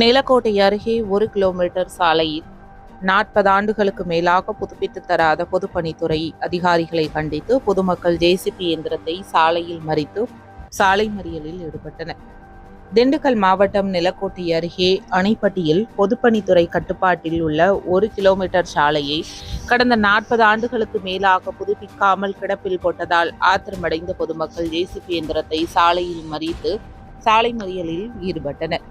நிலக்கோட்டை அருகே ஒரு கிலோமீட்டர் சாலையில் நாற்பது ஆண்டுகளுக்கு மேலாக புதுப்பித்து தராத பொதுப்பணித்துறை அதிகாரிகளை கண்டித்து பொதுமக்கள் ஜேசிபி இயந்திரத்தை சாலையில் மறித்து சாலை மறியலில் ஈடுபட்டனர். திண்டுக்கல் மாவட்டம் நிலக்கோட்டை அருகே அணைப்பட்டியில் பொதுப்பணித்துறை கட்டுப்பாட்டில் உள்ள ஒரு கிலோமீட்டர் சாலையை கடந்த நாற்பது ஆண்டுகளுக்கு மேலாக புதுப்பிக்காமல் கிடப்பில் போட்டதால் ஆத்திரமடைந்த பொதுமக்கள் ஜேசிபி இயந்திரத்தை சாலையில் மறித்து சாலை மறியலில் ஈடுபட்டனர்.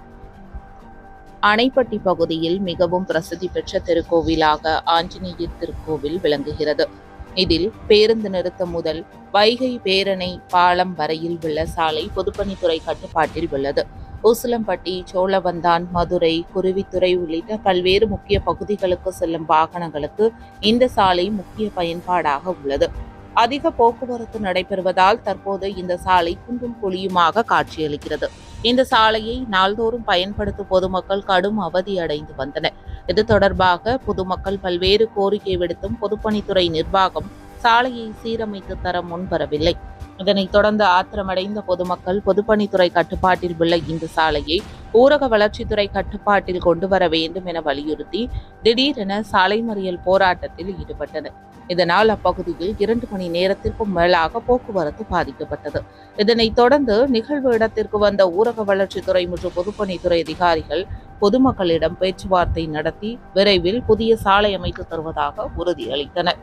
அணைப்பட்டி பகுதியில் மிகவும் பிரசித்தி பெற்ற திருக்கோவிலாக ஆஞ்சநேயர் திருக்கோவில் விளங்குகிறது. இதில் பேருந்து நிறுத்தம் முதல் வைகை பேரணை பாலம் வரையில் உள்ள சாலை பொதுப்பணித்துறை கட்டுப்பாட்டில் உள்ளது. உசிலம்பட்டி சோழவந்தான் மதுரை குருவித்துறை உள்ளிட்ட பல்வேறு முக்கிய பகுதிகளுக்கு செல்லும் வாகனங்களுக்கு இந்த சாலை முக்கிய பயன்பாடாக உள்ளது. அதிக போக்குவரத்து நடைபெறுவதால் தற்போது இந்த சாலை குண்டும் குழியுமாக காட்சியளிக்கிறது. இந்த சாலையை நாள்தோறும் பயன்படுத்தும் பொதுமக்கள் கடும் அவதி அடைந்து வந்தனர். இது தொடர்பாக பொதுமக்கள் பல்வேறு கோரிக்கை விடுத்தும் பொதுப்பணித்துறை நிர்வாகம் சாலையை சீரமைத்து தர முன்வரவில்லை இதனைத் தொடர்ந்து ஆத்திரமடைந்த பொதுமக்கள் பொதுப்பணித்துறை கட்டுப்பாட்டில் உள்ள இந்த சாலையை ஊரக வளர்ச்சித்துறை கட்டுப்பாட்டில் கொண்டு வர வேண்டும் என வலியுறுத்தி திடீரென சாலை மறியல் போராட்டத்தில் ஈடுபட்டனர். இதனால் அப்பகுதியில் இரண்டு மணி நேரத்திற்கும் மேலாக போக்குவரத்து பாதிக்கப்பட்டது. இதனைத் தொடர்ந்து நிகழ்வு இடத்திற்கு வந்த ஊரக வளர்ச்சித்துறை மற்றும் பொதுப்பணித்துறை அதிகாரிகள் பொதுமக்களிடம் பேச்சுவார்த்தை நடத்தி விரைவில் புதிய சாலை அமைத்து தருவதாக உறுதியளித்தனர்.